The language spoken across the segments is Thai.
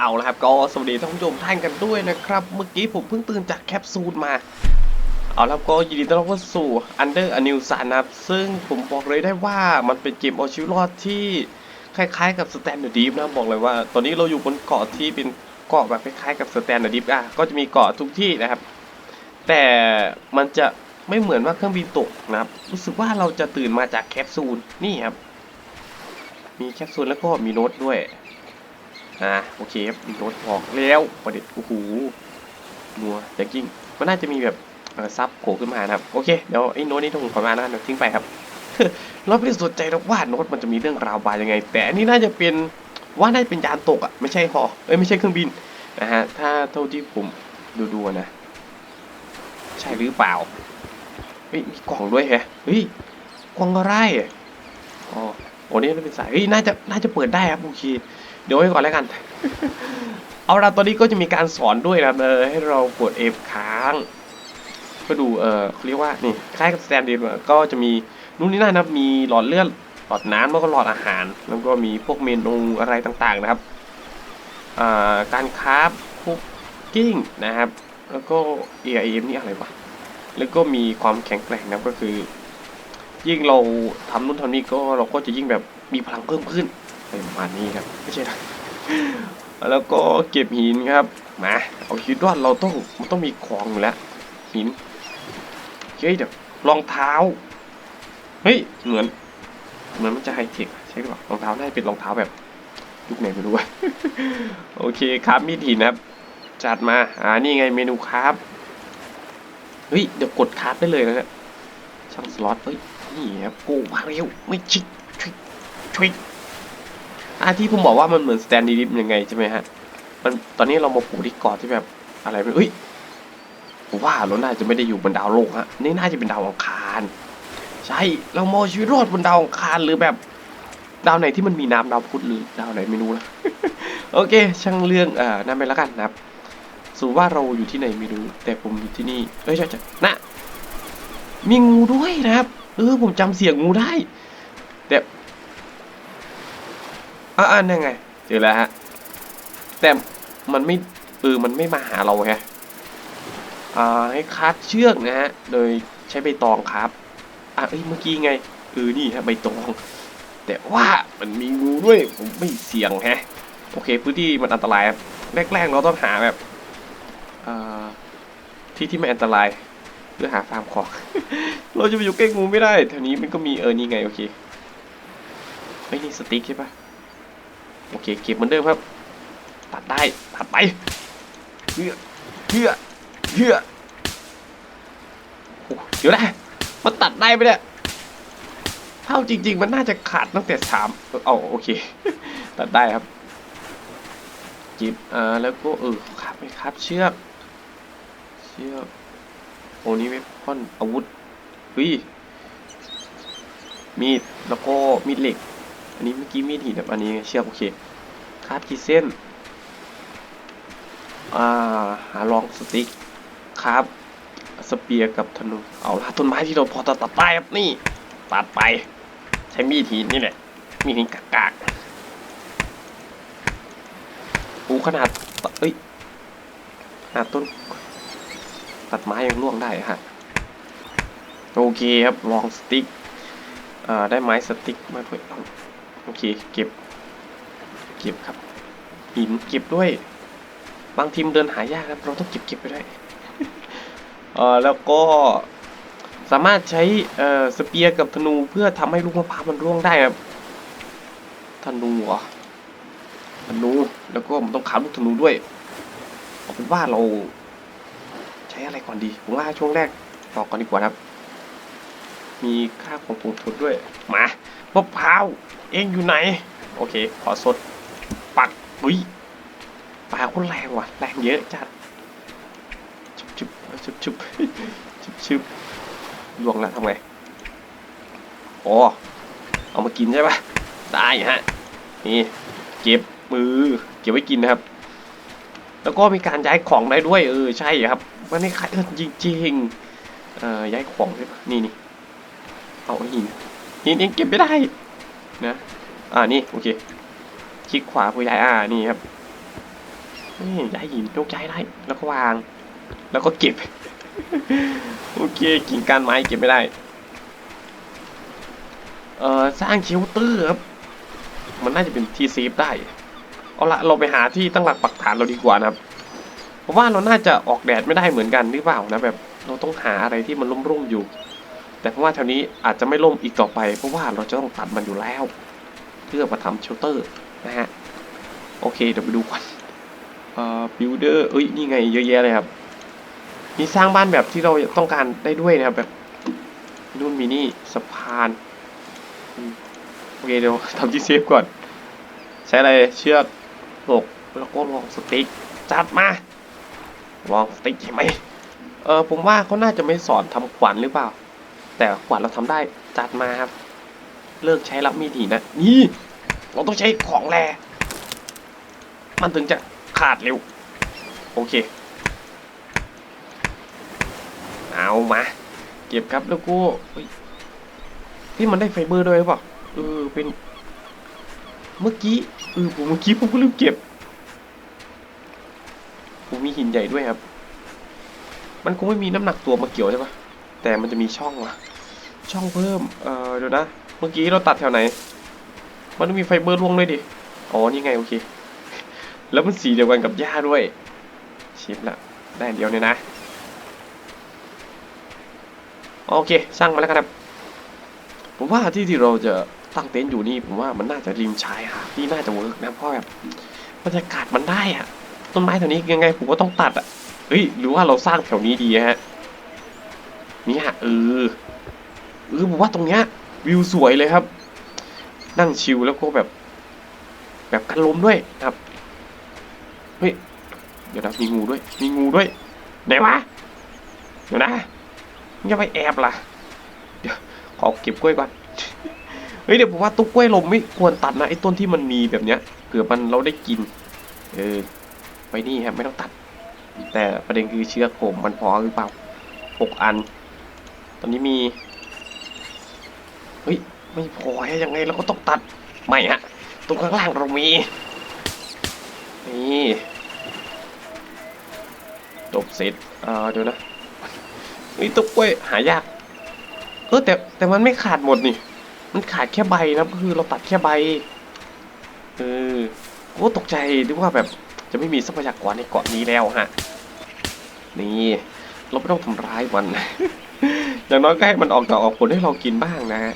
เอาละครับก็สวัสดีท่านผู้ชมท่านกันด้วยนะครับ เมื่อกี้ผมเพิ่งตื่นจากแคปซูลมา เอาละครับก็ยินดีต้อนรับเข้าสู่ Under a New Sun นะครับ ซึ่งผมบอกเลยได้ว่ามันเป็นเกมเอาชีวิตรอดที่คล้ายๆกับ Standard Deep นะบอกเลยว่า ตอนนี้เราอยู่บนเกาะที่เป็นเกาะแบบคล้ายๆกับ Standard Deep อะก็จะมีเกาะทุกที่นะครับ แต่มันจะไม่เหมือนว่าเครื่องบินตกนะครับรู้สึกว่าเราจะตื่นมาจากแคปซูลนี่ครับมีแคปซูลแล้วก็มีโน้ตด้วย อ่าโอเคครับมีโน้ตออกแล้วประเด็นโอ้โหนัวแต่กิ้งมันน่าจะมีแบบซับโผล่ขึ้นมานะครับโอเคเดี๋ยวไอ้โน้ตนี้ต้องขอมานะเดี๋ยวทิ้งไปครับเราไม่ได้สนใจหรอกว่าโน้ตมันจะมีเรื่องราวบายยังไง แต่อันนี้น่าจะเป็นว่าน่าจะเป็นยานตกอะไม่ใช่หอเอ้ยไม่ใช่เครื่องบินนะฮะถ้าเท่าที่ผมดูดูนะ ใช่หรือเปล่าเฮ้ยมีกล่องด้วยแฮะเฮ้ยกล่องอะไรอ๋อโอ้นี่เป็นสายเฮ้ยน่าจะน่าจะเปิดได้ครับโอเค เดี๋ยวไว้ก่อนแล้วกัน เอาละตอนนี้ก็จะมีการสอนด้วยนะเออให้เรากด F ค้างเพื่อดูเออเขาเรียกว่านี่คล้ายกับสแตนด์ดก็จะมีนู่นนี่นั่นนะครับมีหลอดเลือดหลอดน้ำแล้วก็หลอดอาหาร แล้วก็มีพวกเมนูอะไรต่างๆนะครับอ่าการคราฟคุกกิ้งนะครับ แล้วก็ AIM นี่อะไรวะแล้วก็มีความแข็งแกร่งนะครับก็คือ ยิ่งเราทำนู่นทำนี่ก็เราก็จะยิ่งแบบมีพลังเพิ่มขึ้น อะไรประมาณนี้ครับไม่ใช่นะแล้วก็เก็บหินครับมาเอาชีวิตรอดเราต้องมันต้องมีของอยู่แล้วหินเฮ้ยเดี๋ยวรองเท้าเฮ้ยเหมือนเหมือนมันจะไฮเทคใช่หรือเปล่ารองเท้าน่าจะเป็นรองเท้าแบบยุคไหนไม่รู้โอเคครับมีดหินนะครับ จัดมาอ่านี่ไงเมนูครับเฮ้ยเดี๋ยวกดครับได้เลยนะฮะช่างสล็อตเฮ้ยนี่ครับโก้มาเร็วไม่ชิกช่วยช่วย อะที่ผมบอกว่ามันเหมือนสแตนดีดิฟยังไงใช่ไหมฮะ มันตอนนี้เรามาปลูกที่เกาะที่แบบอะไรไม่เอ้ยผมว่าเราน่าจะไม่ได้อยู่บนดาวโลกฮะ นี่น่าจะเป็นดาวอังคาร ใช่ เรามอชีวิตรอดบนดาวอังคารหรือแบบดาวไหนที่มันมีน้ำดาวพุธหรือดาวไหนไม่รู้นะโอเค ช่างเรื่องเอ่อนั่นไปแล้วกันนะครับสมมติว่าเราอยู่ที่ไหนไม่รู้ แต่ผมอยู่ที่นี่ เอ้ยใช่ใช่นะ มีงูด้วยนะครับ เออผมจำเสียงงูได้ แต่ อ่าอ่านั่นไงเจอแล้วฮะ แต่มันไม่เออมันไม่มาหาเราไงอ่าให้คาดเชือกนะฮะ โดยใช้ใบตองครับ อะเอ้ยเมื่อกี้ไงเออนี่ฮะใบตอง แต่ว่ามันมีงูด้วยผมไม่เสี่ยงแฮะ โอเคพื้นที่มันอันตรายครับแรกๆเราต้องหาแบบอ่าที่ที่ไม่อันตรายเพื่อหาฟาร์มของ เราจะไปอยู่ใกล้งูไม่ได้แถวนี้มันก็มีเออนี่ไงโอเคไม่นี่สติ๊กใช่ปะ โอเคเก็บเหมือนเดิมครับ ตัดได้ตัดไปเฮือเฮือเฮือโอ้เดี๋ยวนะมันตัดได้ไหมเนี่ยเท่าจริง ๆ มันน่าจะขาดตั้งแต่สามเออเอาโอเค ตัดได้ครับจิบอ่าแล้วก็เออครับไม่ครับเชือก เชือกโอ้นี่เวพอนอาวุธเฮ้ยมีดแล้วก็มีดเหล็ก อันนี้เมื่อกี้มีดหินแบบอันนี้เชือกโอเคคาบกี่เส้น อ่า หาลองสติ๊กครับสเปียร์กับธนู เอาละต้นไม้ที่เราพอจะตัดได้ครับนี่ ตัดไป ใช้มีดหินนี่แหละ มีดหินกากๆปูขนาดตเอ้ยขนาดต้น ตัดไม้ยังล่วงได้ฮะ โอเคครับ ลองสติ๊ก อ่า ได้ไม้สติ๊กมาด้วยเอา โอเค เก็บ เก็บครับ หินเก็บด้วย บางทีมเดินหายากครับเราต้องเก็บเก็บไปด้วยเอ่อแล้วก็สามารถใช้เอ่อสเปียร์กับธนูเพื่อทำให้ลูกมะพร้าวมันร่วงได้ครับธนูเหรอธนูแล้วก็มันต้องขาลูกธนูด้วยเอาเป็นว่าเรา ใช้อะไรก่อนดีผมว่าช่วงแรกต่อก่อนดีกว่าครับ มีค่าของผงทุนด้วย มามะพร้าวเองอยู่ไหน โอเค ขอสด ปักอุ้ยปลาคนแรงว่ะ แรงเยอะจัดชุบชุบชุบชุบชุบชุบลวงแล้วทำไงอ๋อเอามากินใช่ปะได้ฮะ นี่เก็บมือ เก็บไว้กินนะครับ แล้วก็มีการย้ายของได้ด้วย เออ ใช่ครับมันนี่ขายเออจริงๆเอ่อย้ายของได้ปะนี่นี่ เอาหินหินเองเก็บไม่ได้นะอ่านี่โอเคคลิกขวาผู้ใหญ่อ่านี่ครับนี่ย้ายหินยกย้ายได้แล้วก็วาง แล้วก็เก็บโอเคกิ่งก้านไม้เก็บไม่ได้เอ่อสร้างเชลเตอร์ครับมันน่าจะเป็นที่เซฟได้เอาละเราไปหาที่ตั้งหลักปักฐานเราดีกว่านะครับเพราะว่าเราน่าจะออกแดดไม่ได้เหมือนกันหรือเปล่านะแบบเราต้องหาอะไรที่มันร่มๆอยู่ แต่เพราะว่าแถวนี้อาจจะไม่ร่มอีกต่อไป เพราะว่าเราจะต้องตัดมันอยู่แล้ว เพื่อมาทำเชลเตอร์นะฮะโอเคเดี๋ยวไปดูก่อนเอ่อบิลเดอร์เอ้ยนี่ไงเยอะแยะเลยครับมีสร้างบ้านแบบที่เราต้องการได้ด้วยนะครับแบบนู่นมีนี่สะพานโอเคเดี๋ยวทำที่เซฟก่อน ใช้อะไรเชือกหกแล้วก็ลองสติ๊กจัดมาลองสติ๊กใช่ไหมเออผมว่าเขาน่าจะไม่สอนทำขวัญหรือเปล่า แต่ขวัญเราทำได้จัดมาครับ เลิกใช้รับมีดหีนะนี่เราต้องใช้ของแรมันถึงจะขาดเร็ว โอเค เอามา เก็บครับแล้วก็เฮ้ยที่มันได้ไฟเบอร์ด้วยหรือเปล่าเออเป็น เมื่อกี้เออผมเมื่อกี้ผมก็ลืมเก็บผมมีหินใหญ่ด้วยครับ มันคงไม่มีน้ำหนักตัวมาเกี่ยวใช่ปะแต่มันจะมีช่องว่ะ ช่องเพิ่ม เออเดี๋ยวนะ เมื่อกี้เราตัดแถวไหน มันต้องมีไฟเบอร์ล่วงด้วยดิ อ๋อ นี่ไงโอเค แล้วมันสีเดียวกันกับหญ้าด้วย ชิปละ ได้เดียวเนี่ยนะ โอเค สร้างมาแล้วกันครับ ผมว่าที่ที่เราจะตั้งเต็นท์อยู่นี่ผมว่ามันน่าจะริมชายหาดที่น่าจะเวิร์กนะเพราะแบบบรรยากาศมันได้อะต้นไม้แถวนี้ยังไงผมก็ต้องตัดอะเฮ้ยหรือว่าเราสร้างแถวนี้ดีฮะนี่ยเออ เออผมว่าตรงเนี้ยวิวสวยเลยครับ นั่งชิลแล้วก็แบบ แบบกันลมด้วยนะครับ เฮ้ย เดี๋ยวนะมีงูด้วย มีงูด้วย ไหนวะ เดี๋ยวนะมึงจะไปแอบล่ะ เดี๋ยวขอเก็บกล้วยก่อนเฮ้ยเดี๋ยวผมว่าต้นกล้วยลมไม่ควรตัดนะไอ้ต้นที่มันมีแบบเนี้ยเผื่อมันเราได้กิน เออไปนี่ครับไม่ต้องตัด แต่ประเด็นคือเชือกผมมันพอหรือเปล่าหกอัน ตอนนี้มี ฮ้ย ไม่พอฮะยังไงเราก็ต้องตัด ไม่ฮะ ตรงข้างล่างเรามี นี่จบเสร็จเอ่อเดี๋ยวนะเฮ้ยตุ๊กกล้วยหายาก เออแต่แต่มันไม่ขาดหมดนี่ มันขาดแค่ใบนะก็คือเราตัดแค่ใบ เออโอ้ตกใจนึกว่าแบบจะไม่มีทรัพยากรในเกาะนี้แล้วฮะ นี่ เราไม่ต้องทำร้ายมัน อย่างน้อยก็ให้มันออกดอกออกผลให้เรากินบ้างนะฮะ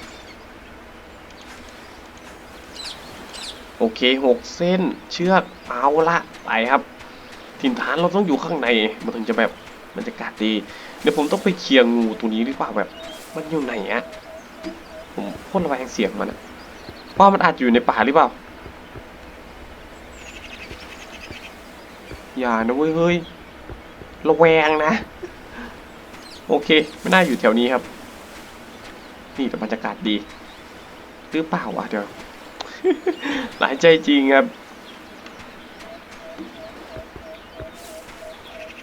โอเคหกเส้นเชือกเอาละไปครับถิ่นฐานเราต้องอยู่ข้างในมันถึงจะแบบบรรยากาศดี เดี๋ยวผมต้องไปเคลียร์งูตัวนี้ดีกว่าแบบ มันอยู่ไหนอะผมโคตระแวงเสียงมันอะเพราะมันอาจอยู่ในป่าหรือเปล่า อย่านะเว้ยเฮ้ยระแวงนะ โอเค ไม่น่าอยู่แถวนี้ครับ นี่แต่บรรยากาศดี หรือเปล่าวะเดี๋ยว หลายใจจริงครับ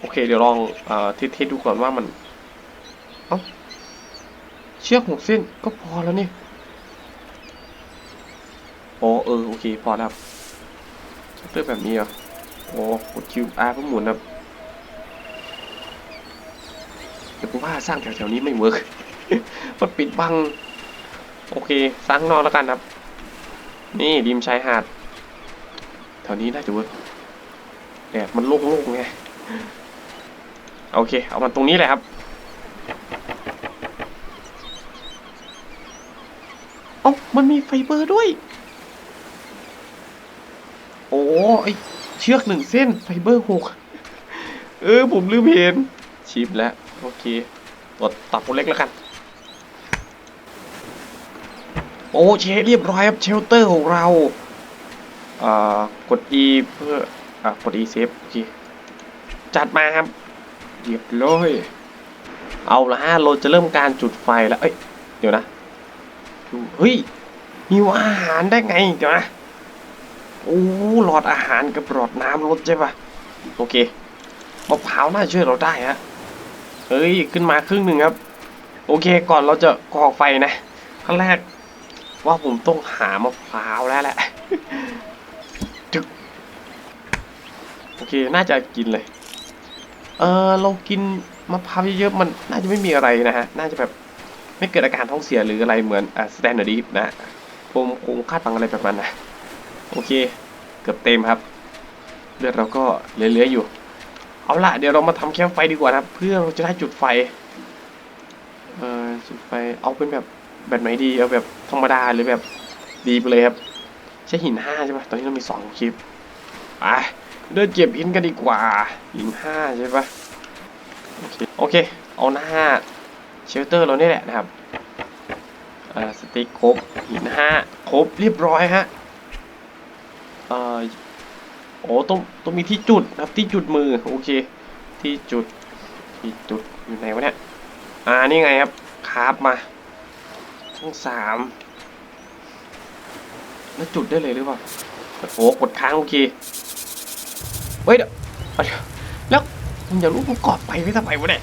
โอเค เดี๋ยวลองเอ่อทสๆดูก่อนว่ามัน เอ้า เชือกหกเส้นก็พอแล้วนี่โอ้เออ โอเค พอแล้วครับเลือกแบบนี้เหรอโอ้กดคิวอาร์เพื่อหมุนครับเดี๋ยวผมว่าสร้างแถวๆนี้ไม่เวิร์กมันปิดบัง โอเค สร้างนอกแล้วกันครับ นี่ริมชายหาดแถวนี้น่าจะเวิร์กแดดมันโล่งๆไงโอเค เอามันตรงนี้แหละครับเอ้ามันมีไฟเบอร์ด้วย โอ้ไอเชือกหนึ่งเส้นไฟเบอร์หกเออ ผมลืมเห็นชิปแล้ว โอเคตัดตัดตัวเล็กแล้วกัน โอ้เชเรียบร้อยครับเชลเตอร์ของเราอ่ากด E เพื่ออ่ากด E เซฟโอเคจัดมาครับเรียบร้อยเอาละฮะเราจะเริ่มการจุดไฟแล้วเอ้ยเดี๋ยวนะดูเฮ้ยมีอาหารได้ไงเดี๋ยวนะโอ้หลอดอาหารกับหลอดน้ำลดใช่ปะโอเคมะพร้าวน่าช่วยเราได้ฮะเฮ้ยขึ้นมาครึ่งหนึ่งครับ โอเคก่อนเราจะก่อไฟนะขั้นแรก ว่าผมต้องหามะพร้าวแล้วแหละจึกโอเค น่าจะกินเลย เออเรากินมะพร้าวเยอะๆมันน่าจะไม่มีอะไรนะฮะ น่าจะแบบไม่เกิดอาการท้องเสียหรืออะไรเหมือนอ่าสแตนดาร์ดนะผมคงคาดฟังอะไรแบบนั้นนะ โอเค เกือบเต็มครับ เลือดเราก็เหลือๆอยู่ เอาละเดี๋ยวเรามาทำแคมป์ไฟดีกว่านะเพื่อเราจะได้จุดไฟ เออจุดไฟเอาเป็นแบบ แบบไหนดีเอาแบบธรรมดาหรือแบบดีไปเลยครับ ใช้หินห้าใช่ปะตอนนี้เรามีสองคลิปไปเดินเก็บหินกันดีกว่า หินห้าใช่ปะโอเคโอเค เอาหน้าเชลเตอร์เรานี่แหละนะครับอ่อสติ๊กครบหินห้าครบเรียบร้อยฮะเอ่อโอ้ต้องต้องมีที่จุดนะครับที่จุดมือโอเค ที่จุดที่จุดอยู่ไหนวะเนี่ยอ่านี่ไงครับคราฟมา ช่องสามแล้วจุดได้เลยหรือเปล่าโอ้โหกดค้างโอเคเฮ้ยเดี๋ยวแล้วผมอยากรู้ผมกอดไปไม่ทำไมวะเนี่ย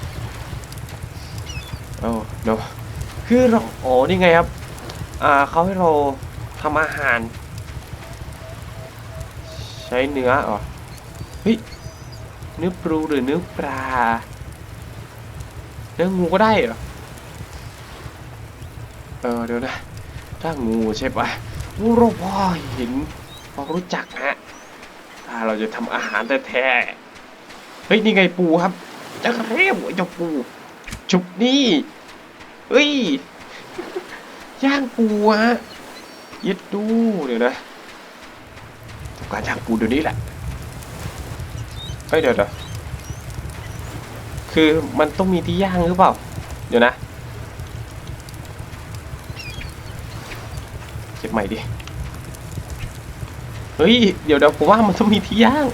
โอ้เดี๋ยวคือเราอ๋อนี่ไงครับ อ่าเขาให้เราทำอาหาร ใช้เนื้อเหรอเฮ้ยเนื้อปลูหรือเนื้อปลาเนื้องูก็ได้เหรอ เออเดี๋ยวนะถ้างูใช่ปะงูราพอห็นพอรู้จักฮะถ้าเราจะทำอาหารแท้ๆเฮ้ยนี่ไงปูครับจะเรียกว่าเจ้าปู ชุบนี่เฮ้ยย่างปูฮะย็ดดูเดี๋ยวนะทำการย่างปูเดี๋ยวนี้แหละเฮ้ยเดี๋ยวเดี๋ยวคือมันต้องมีที่ย่างหรือเปล่า เดี๋ยวนะ เก็ บใหม่ดิ เฮ้ย เดี๋ยวเดี๋ยวผมว่ามันต้องมีที่ย่าง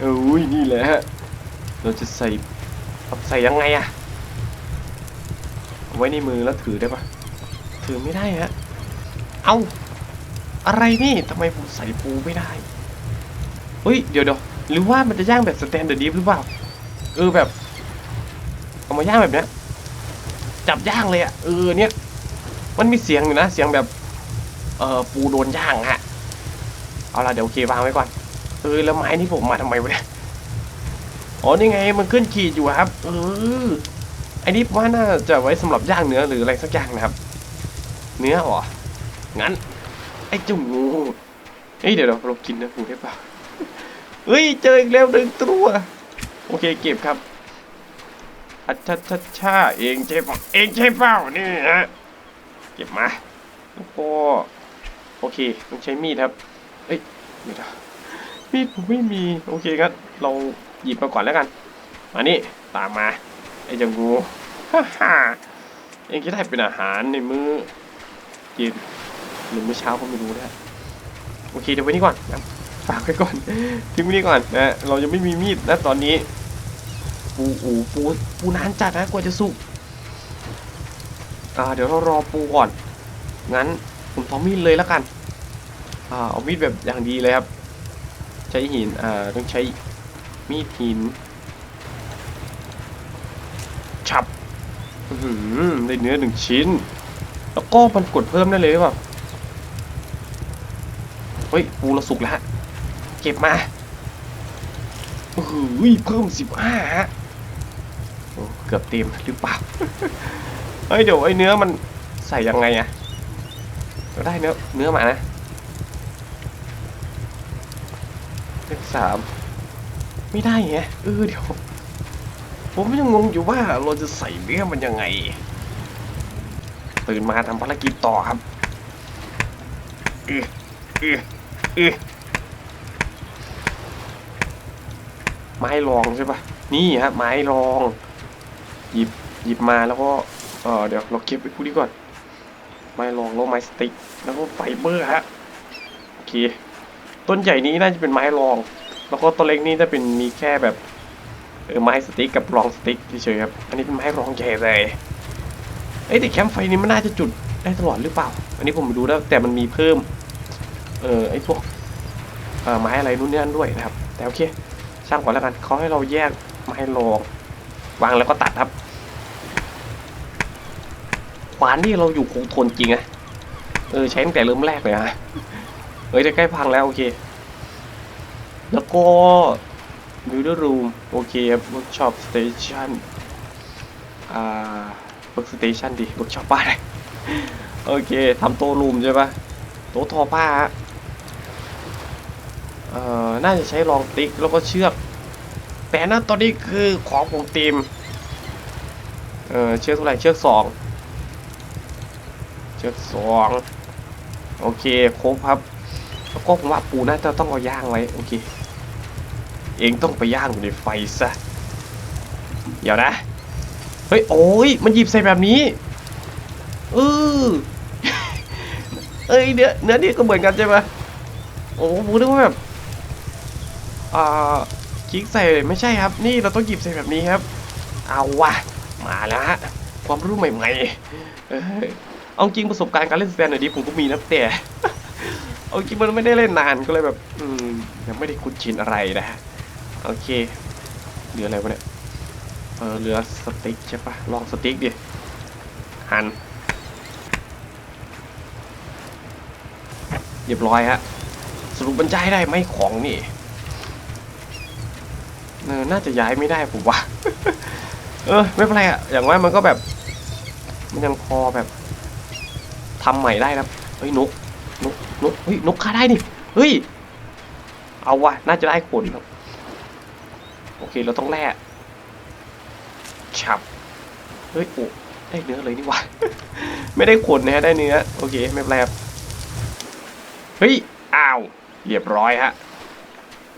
เอ้ยนี่แหละฮะ เราจะใส่ใส่ยังไงอะเอาไว้ในมือแล้วถือได้ปะถือไม่ได้ฮะ เอาอะไรนี่ทำไมผมใส่ปูไม่ได้ เฮ้ย เดี๋ยวเดี๋ยวหรือว่ามันจะย่างแบบสแตนเดาร์ดดิฟหรือเปล่า เออแบบ เอามาย่างแบบเนี้ย จับย่างเลยอะเออเนี่ย มันมีเสียงอยู่นะ เสียงแบบ เอ่อปูโดนย่างฮะ เอาละเดี๋ยวโอเควางไว้ก่อน เออแล้วไม้นี่ผมมาทำไมวะเนี่ย อ๋อนี่ไงมันขึ้นขีดอยู่ครับ เออไอ้นี่ว่าน่าจะไว้สำหรับย่างเนื้อหรืออะไรสักอย่างนะครับ เนื้อเหรอ งั้น ไอ้จุ่มงูเฮ้ยเดี๋ยวเราเรากินนื้อปูได้เปล่าเฮ้ยเจออีกแล้วหนึ่งตัวโอเคเก็บครับอัชชาชาชาเองใช่เปล่าเองใช่เปล่านี่ฮะ เก็บมาแล้วก็โอเคต้องใช้มีดครับ เอ้ยมีดอะมีดผมไม่มีโอเคครับ เราหยิบมาก่อนแล้วกัน มานี่ตามมาไอ้จังงูฮ่าฮ่าเองจะได้เป็นอาหารในมื้อเย็นหรือมื้อเช้าก็ไม่รู้นะโอเคเดี๋ยวไว้นี่ก่อนนะฝากไว้ก่อนทิ้งไว้นี่ก่อนนะเรายังไม่มีมีดนะตอนนี้ ปูอูปูปูนานจัดนะกว่าจะสุก อ่าเดี๋ยวเรารอปูก่อน งั้นผมทอมีดเลยแล้วกัน อ่าเอามีดแบบอย่างดีเลยครับ ใช้หิน อ่าต้องใช้มีดหิน ฉับอื้อหือได้เนื้อหนึ่งชิ้น แล้วก็มันกดเพิ่มได้เลยหรือเปล่าเฮ้ยปูเราสุกแล้วฮะ เก็บมาโอ้โหเพิ่มสิบห้าฮะเกือบเต็มหรือเปล่า เฮ้ยเดี๋ยวไอ้เนื้อมันใส่ยังไงอะเราได้เนื้อเนื้อมานะเลขสามไม่ได้ไงเออเดี๋ยว ผมยังงงอยู่ว่าเราจะใส่เนื้อมันยังไง ตื่นมาทำภารกิจต่อครับเออเออเออไม้รองใช่ปะนี่ฮะไม้รอง หยิบหยิบมาแล้วก็ เออเดี๋ยวเราเก็บไว้พูดดีก่อน ไม้รองแล้วไม้สติ๊กแล้วก็ไฟเบอร์ฮะโอเคต้นใหญ่นี้น่าจะเป็นไม้รอง แล้วก็ต้นเล็กนี้จะเป็นมีแค่แบบเออไม้สติ๊กกับรองสติ๊กเฉยๆครับอันนี้เป็นไม้รองใหญ่เลยเอ้ยแต่แคมป์ไฟนี้มันน่าจะจุดได้ตลอดหรือเปล่า อันนี้ผมไม่รู้แล้วแต่มันมีเพิ่ม เออไอ้พวกเออไม้อะไรนู่นนี่นั่นด้วยนะครับ แต่โอเคช่างก่อนแล้วกันเขาให้เราแยกไม้รองวางแล้วก็ตัดครับ ขวานนี่เราอยู่คงทนจริงอะเออใช้ตั้งแต่เริ่มแรกเลยฮะเฮ้ยจะใกล้พังแล้วโอเค แล้วก็ builder room โอเคบ workshop station อ่า workstation ดิ workshop บ้านอะไรโอเคทำโต๊ะรูมใช่ปะโต๊ะทอผ้าฮะเอ่อน่าจะใช้รองติ๊กแล้วก็เชือก แต่นั่นตอนนี้คือของผมเต็มเออเชือกเท่าไหร่เชือกสอง เชือสองโอเคครบครับแล้วก็ผมว่าปูน่าจะต้องเอาย่างไว้โอเค เองต้องไปย่างอยู่ในไฟซะเดี๋ยวนะเฮ้ยโอ้ยมันหยิบใส่แบบนี้เออเอ้ยเนื้อเนื้อนี่ก็เหมือนกันใช่ไหมโอ้ผมนึกว่าแบบอ่าคลิกใส่ไม่ใช่ครับ นี่เราต้องหยิบใส่แบบนี้ครับ เอาว่ะมาแล้วฮะความรู้ใหม่ๆ เอาจริงประสบการณ์การเล่นสแตนหน่อยดิผมก็มีนะแต่ เอาจริงมันไม่ได้เล่นนานก็เลยแบบ อืมยังไม่ได้คุ้นชินอะไรนะฮะโอเคเหลืออะไรวะเนี่ยเออเหลือสติ๊กใช่ปะลองสติ๊กดิหันเรียบร้อยฮะสรุปบรรยายได้ไหมของนี่เออน่าจะย้ายไม่ได้ผมว่า เออ ไม่เป็นไรอะอย่างว่ามันก็แบบ มันยังพอแบบ ทำใหม่ได้นะเฮ้ยนกนกนกเฮ้ยนกฆ่าได้นี่เฮ้ยเอาวะน่าจะได้ผลครับโอเคเราต้องแล่ฉับเฮ้ยโอ้ได้เนื้อเลยนี่วะไม่ได้ขนนะฮะได้เนื้อโอเคไม่เป็นไรครับเฮ้ยอ้าวเรียบร้อยฮะ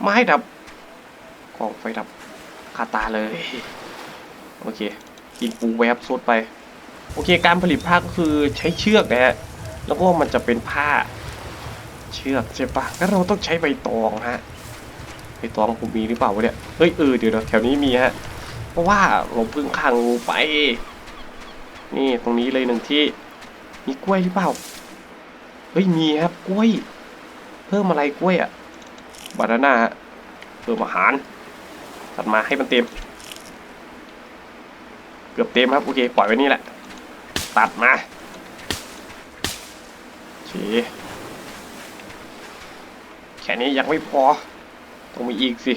ไม้ดับกองไฟดับคาตาเลยโอเคกินปูแวบสุดไป โอเคการผลิตผ้าก็คือใช้เชือกนะฮะแล้วก็มันจะเป็นผ้าเชือกใช่ปะงั้นเราต้องใช้ใบตองฮะใบตองผมมีหรือเปล่าวะเนี่ยเฮ้ยเออเดี๋ยวนะแถวนี้มีฮะเพราะว่าเราเพิ่งขังงูไป นี่ตรงนี้เลยหนึ่งที่มีกล้วยหรือเปล่าเฮ้ยมีครับกล้วย เพิ่มอะไรกล้วยอะบานาน่าฮะเพิ่มอาหารตัดมาให้มันเต็ม เกือบเต็มครับโอเคปล่อยไว้นี่แหละ ตัดมาโอเคแค่นี้ยังไม่พอ ต้องมีอีกสิ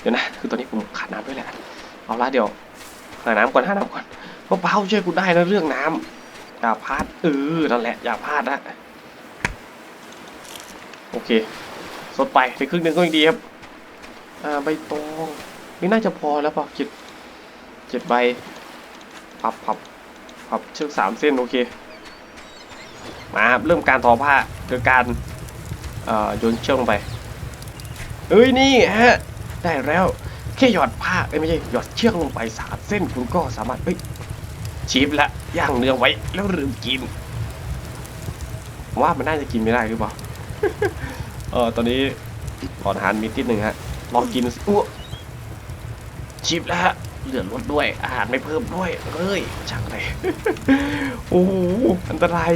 เดี๋ยวนะ คือตอนนี้ผมขาดน้ำด้วยแหละ เอาละเดี๋ยวหาน้ำก่อนหาน้ำก่อนเพราะเปาช่วยกูได้นะเรื่องน้ำอย่าพลาดเออนั่นแหละอย่าพลาดนะโอเคสดไปในครึ่งหนึ่งก็ยังดีครับ อ่า ใบตองนี่น่าจะพอแล้วเปล่าเจ็ดเจ็ดใบ พับพับ พับเชือกสามเส้นโอเค มาครับเริ่มการทอผ้าโดยการเอ่อโยนเชือกลงไปเอ้ยนี่ฮะได้แล้วแค่หยอดผ้าไม่ใช่หยอดเชือกลงไปสามเส้นคุณก็สามารถเอ้ยชีพละย่างเนื้อไว้แล้วลืมกิน ว่ามันน่าจะกินไม่ได้หรือเปล่าเออตอนนี้ก่อนอาหารมีติดหนึ่งฮะลองกินอ้วชีพแล้วฮะ เหลือลดด้วย อาหารไม่เพิ่มด้วยเฮ้ยช่างเลยโอ้โหอันตราย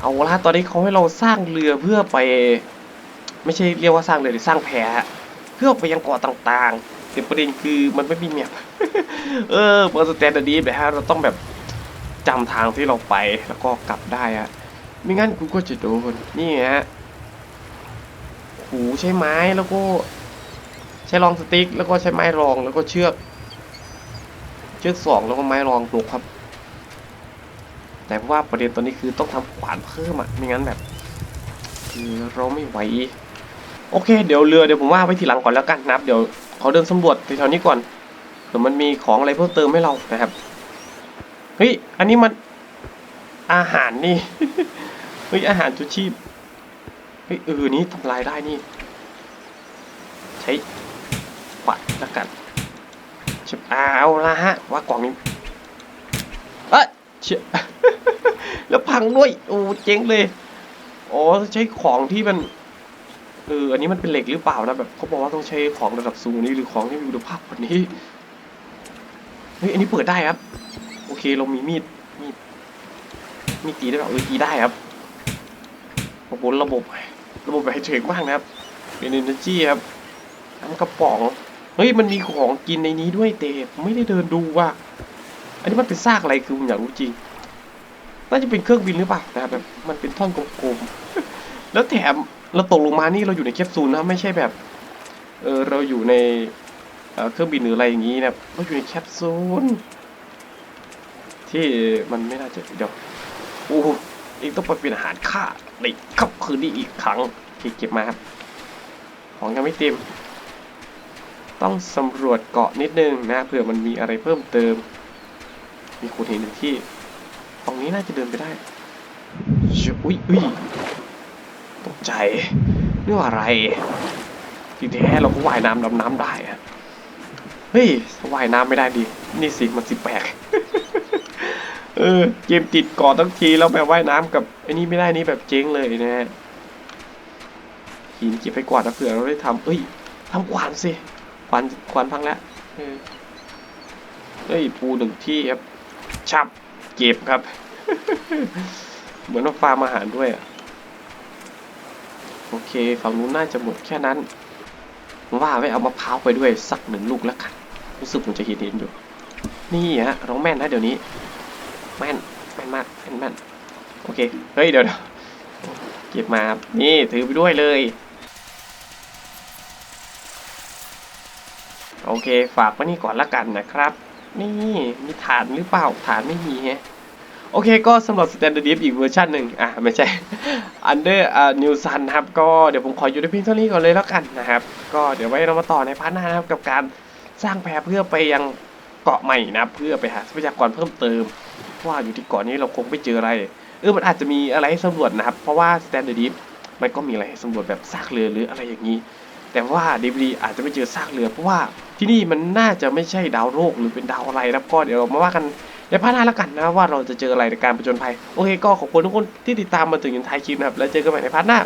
เอาละตอนนี้เขาให้เราสร้างเรือเพื่อไป ไม่ใช่เรียกว่าสร้างเรือหรือสร้างแพฮะเพื่อไปยังเกาะต่างๆแต่ประเด็นคือมันไม่มีแมพเออเบอร์สแตนด์ดีแบบฮะเราต้องแบบจำทางที่เราไปแล้วก็กลับได้ฮะไม่งั้นกูก็จะโดนนี่ฮะหูใช้ไม้แล้วก็ใช้รองสติ๊กแล้วก็ใช้ไม้รองแล้วก็เชือก ชือกสองแล้วก็ไม้รองปลุกครับ แต่ว่าประเด็นตอนนี้คือต้องทำขวานเพิ่มอะไม่งั้นแบบคือเราไม่ไหวโอเค เดี๋ยวเรือเดี๋ยวผมว่าไว้ทีหลังก่อนแล้วกันนะครับ เดี๋ยวขอเดินสำรวจแถวนี้ก่อนเผื่อมันมีของอะไรเพิ่มเติมให้เรานะครับเฮ้ยอันนี้มันอาหารนี่เฮ้ยอาหารจุชีพเฮ้ยเออนี้ทำลายได้นี่ ใช้ปัดแล้วกัน ชิบเอาละฮะ ว่ากล่องนี้เอ้ยเชี่ยแล้วพังด้วย โอ้เจ๊งเลย อ๋อใช้ของที่มัน เออ อันนี้มันเป็นเหล็กหรือเปล่านะแบบเขาบอกว่าต้องใช้ของระดับสูงนี้หรือของที่มีคุณภาพกว่านี้ เฮ้ย อันนี้เปิดได้ครับ โอเค เรามีมีด มีด มีดตีได้เปล่าเออตีได้ครับโอ้โหระบบ ระบบแบบเจ๋งมากนะครับ เป็น energy ครับน้ำกระป๋อง เฮ้ยมันมีของกินในนี้ด้วยเตผมไม่ได้เดินดูว่าอันนี้มันเป็นซากอะไรคือผมอยากรู้จริงน่าจะเป็นเครื่องบินหรือเปล่านะครับแบบมันเป็นท่อนกลมๆแล้วแถมเราตกลงมานี่เราอยู่ในแคปซูลนะไม่ใช่แบบเออเราอยู่ในเเครื่องบินหรืออะไรอย่างนี้นะเราอยู่ในแคปซูลที่มันไม่น่าจะเดี๋ยวโอ้โหเองต้องไปเป็นอาหารข้าในค่ำคืนนี้อีกครั้งเก็บมาครับของยังไม่เต็ม ต้องสำรวจเกาะนิดนึงนะเผื่อมันมีอะไรเพิ่มเติม มีขุดหินหนึ่งที่ ตรงนี้น่าจะเดินไปได้ชูอุ้ยอุ้ยตกใจนี่ว่าอะไรทีแท้เราก็ว่ายน้ำดำน้ำได้อะเฮ้ยว่ายน้ำไม่ได้ดินี่สิมันสิแปลกเออเกมติดเกาะทั้งทีแล้วแบบว่ายน้ำกับไอ้นี่ไม่ได้นี่แบบเจ๊งเลยนะฮะหินเก็บไปกวาดนะเผื่อเราได้ทำเอ้ยทำขวานสิ ขวานขวานพังแล้วเออเฮ้ยปูหนึ่งที่ครับชับเก็บครับ เหมือนว่าฟาร์มอาหารด้วยอะโอเคฝั่งนู้นน่าจะหมดแค่นั้นผมว่าไว้เอามะพร้าวไปด้วยสักหนึ่งลูกแล้วกันรู้สึกผมจะเห็นเห็นอยู่ นี่ฮะร้องแม่นนะเดี๋ยวนี้แม่นแม่นมากแม่นแม่นโอเค เฮ้ยเดี๋ยวเดี๋ยวเก็บมาครับนี่ถือไปด้วยเลย โอเค ฝากไว้นี่ก่อนละกันนะครับ นี่มีฐานหรือเปล่าฐานไม่มีฮะโอเคก็สำหรับ Standard Diff อีกเวอร์ชันหนึ่งอะไม่ใช่ Under อ่า New Sun ครับ ก็เดี๋ยวผมขออยู่ในเพียงเท่านี้ก่อนเลยแล้วกันนะครับ ก็เดี๋ยวไว้เรามาต่อในพาร์ทหน้านะครับ กับการสร้างแพเพื่อไปยังเกาะใหม่นะเพื่อไปหาทรัพยากรเพิ่มเติม ว่าอยู่ที่เกาะนี้เราคงไม่เจออะไร เออมันอาจจะมีอะไรให้สำรวจนะครับ เพราะว่า Standard Diff มันก็มีอะไรให้สำรวจแบบซากเรือหรืออะไรอย่างนี้ แต่ว่าดีวีอาจจะไม่เจอซากเรือเพราะว่าที่นี่มันน่าจะไม่ใช่ดาวโลกหรือเป็นดาวอะไรนะก็เดี๋ยวเรามาว่ากันในพาคหน้าแล้วกันนะว่าเราจะเจออะไรในการประจนภัย โอเคก็ขอบคุณทุกคนที่ติดตามมาถึงจนท้ายคลิปนะครับ แล้วเจอกันใหม่ในพาคหน้า